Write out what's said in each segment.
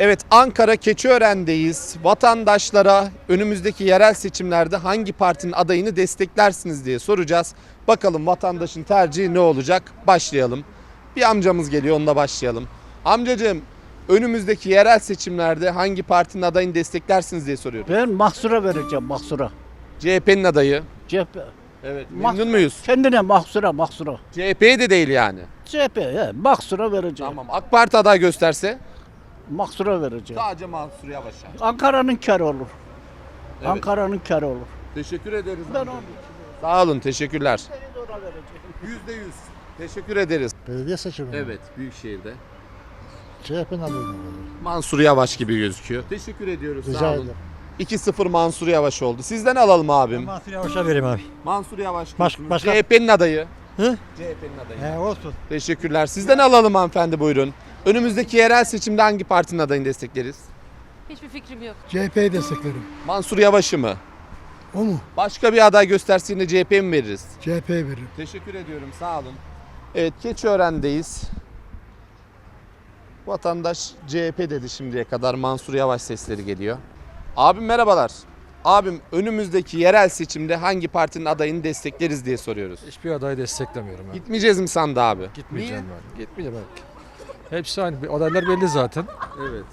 Evet Ankara Keçiören'deyiz. Vatandaşlara önümüzdeki yerel seçimlerde hangi partinin adayını desteklersiniz diye soracağız. Bakalım vatandaşın tercihi ne olacak? Başlayalım. Bir amcamız geliyor onunla başlayalım. Amcacığım önümüzdeki yerel seçimlerde hangi partinin adayını desteklersiniz diye soruyorum. Ben mahsura vereceğim mahsura. CHP'nin adayı. CHP. Evet. Memnun muyuz? Kendine mahsura mahsura. CHP'ye de değil yani. CHP he, mahsura vereceğim. Tamam. AK Parti aday gösterse Mahsura vereceğim. sadece Mansur Yavaş'a. Ankara'nın karı olur. Evet. Ankara'nın karı olur. Teşekkür ederiz. Ben onu Sağ olun. Teşekkürler. ona vereceğim. Yüzde yüz. Teşekkür ederiz. Belediye seçimi. mi? Evet. Büyükşehir'de. CHP'nin adayı mı? Mansur Yavaş gibi gözüküyor. Teşekkür ediyoruz. Rica Sağ olun. ederim. 2-0 Mansur Yavaş oldu. Sizden alalım abim. Mansur Yavaş'a vereyim abi. Mansur Yavaş. Baş- diyorsunuz. başka- CHP'nin adayı. Hı? CHP'nin adayı. He olsun. Teşekkürler. Sizden alalım hanımefendi buyurun. Önümüzdeki yerel seçimde hangi partinin adayını destekleriz? Hiçbir fikrim yok. CHP'yi desteklerim. Mansur Yavaş'ı mı? O mu? Başka bir aday gösterse yine CHP mi veririz? CHP'ye veririm. Teşekkür ediyorum. Sağ olun. Evet Keçiören'deyiz. Vatandaş CHP dedi şimdiye kadar. Mansur Yavaş sesleri geliyor. Abim merhabalar. Abim önümüzdeki yerel seçimde hangi partinin adayını destekleriz diye soruyoruz. Hiçbir adayı desteklemiyorum ben. Gitmeyeceğiz mi sandı abi? Gitmeyeceğim ben. Gitmeyeceğim ben. Hepsi aynı. Adaylar belli zaten. Evet.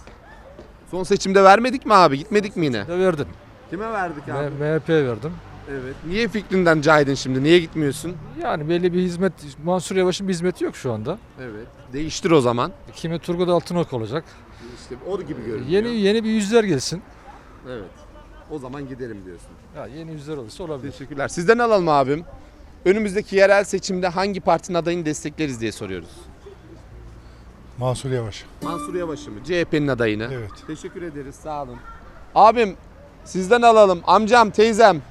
Son seçimde vermedik mi abi? Gitmedik mi yine? Ne verdim? Kime verdik M- MHP verdim. Evet. Niye fikrinden caydın şimdi? Niye gitmiyorsun? Yani belli bir hizmet, Mansur Yavaş'ın bir hizmeti yok şu anda. Evet. Değiştir o zaman. Kimi Turgut Altınok olacak. İşte o gibi görünüyor. Yeni yeni bir yüzler gelsin. Evet. O zaman giderim diyorsun. Ya yeni yüzler olursa olabilir. Teşekkürler. Sizden alalım abim. Önümüzdeki yerel seçimde hangi partinin adayını destekleriz diye soruyoruz. Mansur Yavaş. Mansur Yavaş'ı mı? CHP'nin adayını. Evet. Teşekkür ederiz. Sağ olun. Abim sizden alalım. Amcam, teyzem.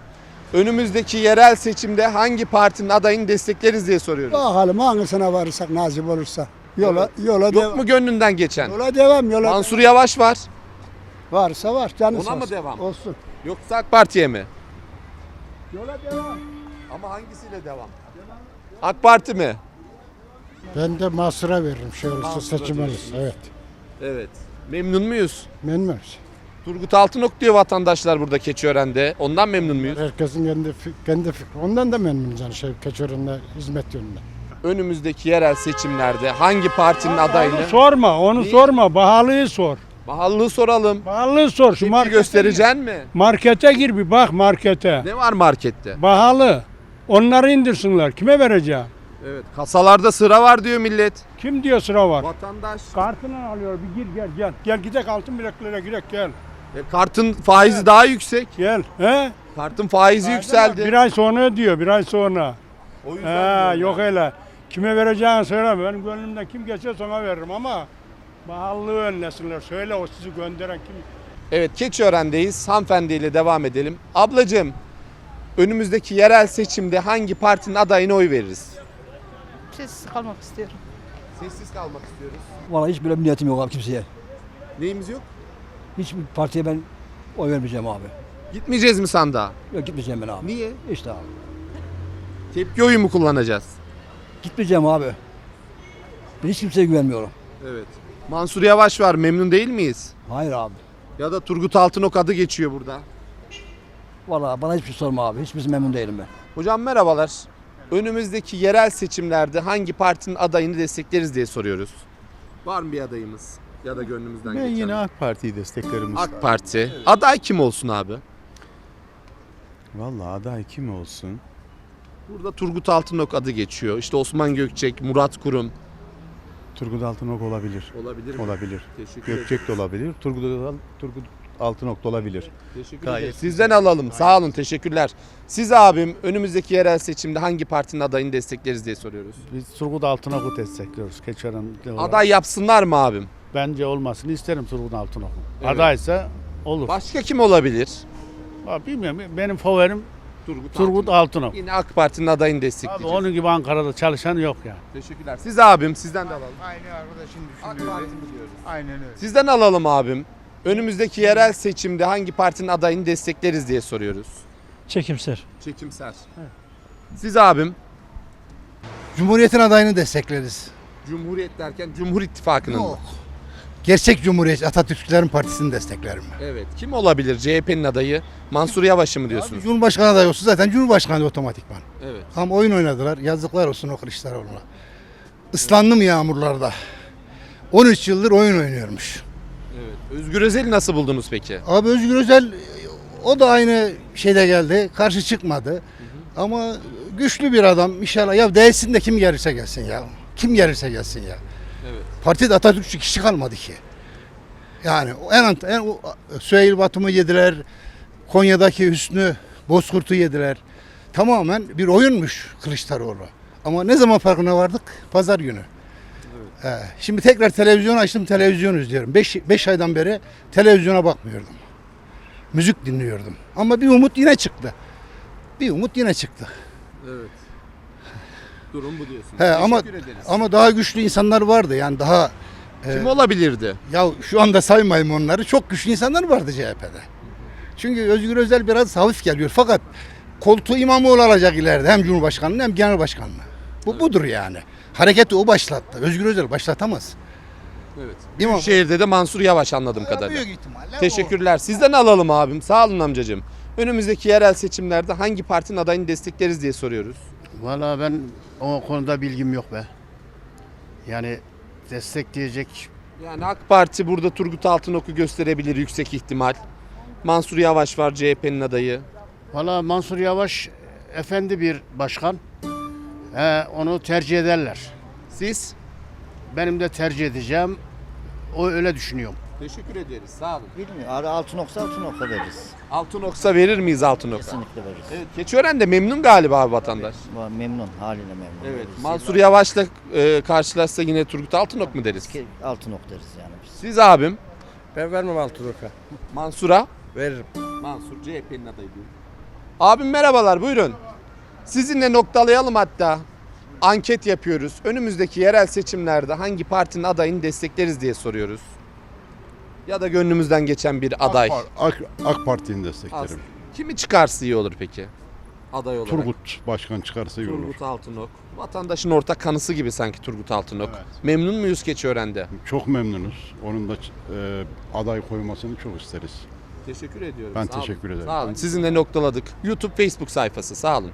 Önümüzdeki yerel seçimde hangi partinin adayını destekleriz diye soruyoruz. Bakalım hangisine varırsak nasip olursa. Yola yola Yok devam. mu gönlünden geçen? Yola devam yola. Mansur Yavaş var. Varsa var canı Ona sağ mı olsun. devam? Olsun. Yoksa AK Parti'ye mi? Yola devam. Ama hangisiyle devam? AK Parti mi? Ben de Mansur'a veririm şey olursa Mansur'a seçim diyorsunuz. olursa. Evet. Evet. Memnun muyuz? Memnunuz. Turgut Altınok diyor vatandaşlar burada Keçiören'de. Ondan memnun muyuz? Herkesin kendi, fi- kendi fikri. Ondan da memnunuz yani şey Keçören'de hizmet yönünde. Önümüzdeki yerel seçimlerde hangi partinin adayını? Sorma, onu Niye? sorma. Bahalıyı sor. Bahallığı soralım. Bahalıyı sor. Şu Tepki markete göstereceksin mi? Markete gir bir bak markete. Ne var markette? Bahalı. Onları indirsinler. Kime vereceğim? Evet. Kasalarda sıra var diyor millet. Kim diyor sıra var? Vatandaş. Kartını alıyor. Bir gir gel gel. Gel gidek altın bileklere girek gel. E, kartın faizi daha yüksek. Gel. He? Kartın faizi yükseldi. Bir ay sonra diyor. Bir ay sonra. O yüzden He, diyorum yok ben. öyle. Kime vereceğini söyleme. Benim gönlümden kim geçer ona veririm ama pahalılığı önlesinler. Söyle o sizi gönderen kim? Evet Keçiören'deyiz. Hanımefendiyle devam edelim. Ablacığım önümüzdeki yerel seçimde hangi partinin adayına oy veririz? Sessiz kalmak istiyorum. Sessiz kalmak istiyoruz. Vallahi hiç böyle bir niyetim yok abi kimseye. Neyimiz yok? Hiçbir partiye ben oy vermeyeceğim abi. Gitmeyeceğiz mi sandığa? Yok gitmeyeceğim ben abi. Niye? İşte abi. Tepki oyu mu kullanacağız? Gitmeyeceğim abi. Ben hiç kimseye güvenmiyorum. Evet. Mansur Yavaş var. Memnun değil miyiz? Hayır abi. Ya da Turgut Altınok adı geçiyor burada. Vallahi bana hiçbir şey sorma abi. Hiçbir memnun değilim ben. Hocam merhabalar. Önümüzdeki yerel seçimlerde hangi partinin adayını destekleriz diye soruyoruz. Var mı bir adayımız ya da gönlümüzden Ben geçen? yine AK Parti'yi desteklerim. AK Parti. Aday kim olsun abi? Vallahi aday kim olsun? Burada Turgut Altınok adı geçiyor. İşte Osman Gökçek, Murat Kurum. Turgut Altınok olabilir. Olabilir? Olabilir. Teşekkür. Gökçek de olabilir. Turgut, Al- Turgut Altınok da olabilir. Teşekkür ederiz. Sizden alalım. Sağ olun. Teşekkürler. Siz abim önümüzdeki yerel seçimde hangi partinin adayını destekleriz diye soruyoruz. Biz Turgut Altınok'u destekliyoruz. Keçören Aday yapsınlar mı abim? Bence olmasını isterim Turgut Altınok'un. Evet. Adaysa olur. Başka kim olabilir? Abi bilmiyorum. Benim favorim Turgut, Turgut Altınok. Yine AK Parti'nin adayını Abi destekleyeceğiz. onun gibi Ankara'da çalışan yok ya. Teşekkürler. Siz abim sizden de alalım. Aynı arkadaşın AK düşündüğü. Aynen öyle. Sizden alalım abim. Önümüzdeki yerel seçimde hangi partinin adayını destekleriz diye soruyoruz. Çekimser. Çekimser. Siz abim Cumhuriyet'in adayını destekleriz. Cumhuriyet derken Cumhur İttifakı'nın mı? Yok. gerçek Cumhuriyetçi Atatürkçülerin partisini desteklerim. Evet. Kim olabilir CHP'nin adayı? Mansur Yavaş'ı mı Abi diyorsunuz? Cumhurbaşkanı adayı olsa zaten Cumhurbaşkanı otomatikman. Evet. Ama oyun oynadılar. Yazıklar olsun o Kılıçdaroğlu'na. Islandım yağmurlarda. 13 yıldır oyun oynuyormuş. Özgür Özel'i nasıl buldunuz peki? Abi Özgür Özel o da aynı şeyde geldi. Karşı çıkmadı. Ama güçlü bir adam inşallah. Ya değilsin de kim gelirse gelsin ya. Kim gelirse gelsin ya. Evet. Partide Atatürkçü kişi kalmadı ki. Yani en, en Süheyl Batum'u yediler. Konya'daki Hüsnü Bozkurt'u yediler. Tamamen bir oyunmuş Kılıçdaroğlu. Ama ne zaman farkına vardık? Pazar günü. He, şimdi tekrar televizyon açtım, televizyon izliyorum. 5 aydan beri televizyona bakmıyordum. Müzik dinliyordum. Ama bir umut yine çıktı. Bir umut yine çıktı. Evet. Durum bu diyorsunuz. He, ama ederiz. ama daha güçlü insanlar vardı. Yani daha Kim olabilirdi? Ya şu anda saymayayım onları. Çok güçlü insanlar vardı CHP'de. Çünkü Özgür Özel biraz hafif geliyor. Fakat koltuğu İmamoğlu alacak ileride. Hem Cumhurbaşkanlığı hem Genel Başkanlığı. Bu budur yani. Hareketi o başlattı. Özgür Özel başlatamaz. Evet. Şehirde de Mansur Yavaş anladığım kadarıyla. Büyük ihtimalle. Teşekkürler. Sizden alalım abim. Sağ olun amcacığım. Önümüzdeki yerel seçimlerde hangi partinin adayını destekleriz diye soruyoruz. Valla ben o konuda bilgim yok be. Yani destekleyecek Yani AK Parti burada Turgut Altınok'u gösterebilir yüksek ihtimal. Mansur Yavaş var CHP'nin adayı. Valla Mansur Yavaş efendi bir başkan. He, onu tercih ederler. Siz? Benim de tercih edeceğim. O öyle düşünüyorum. Teşekkür ederiz. Sağ olun. Bilmiyorum. Abi altı nokta altı nokta veririz. Altınoksa verir miyiz Altınok'a? Kesinlikle veririz. Evet. Keçiören de memnun galiba abi vatandaş. Va- Memnun. Haline memnun. Evet. Veririz. Mansur Yavaş'la e, karşılaşsa yine Turgut Altınok mu deriz? Ki- Altı nokta deriz yani biz. Siz abim Ben vermem Altınok'a. Mansur'a? Veririm. Mansur CHP'nin adayı diyor. Abim merhabalar buyurun. Sizinle noktalayalım hatta. Anket yapıyoruz. Önümüzdeki yerel seçimlerde hangi partinin adayını destekleriz diye soruyoruz. Ya da gönlümüzden geçen bir aday. AK, AK Parti'ni desteklerim. Aslında. Kimi çıkarsa iyi olur peki? Aday olarak. Turgut Başkan çıkarsa iyi olur. Turgut Altınok. Vatandaşın ortak kanısı gibi sanki Turgut Altınok. Evet. Memnun muyuz Keçiören'de? Çok memnunuz. Onun da e, aday koymasını çok isteriz. Teşekkür ediyorum. Ben Sağ olun. teşekkür ederim. Sağ olun. Sizinle noktaladık. YouTube, Facebook sayfası. Sağ olun.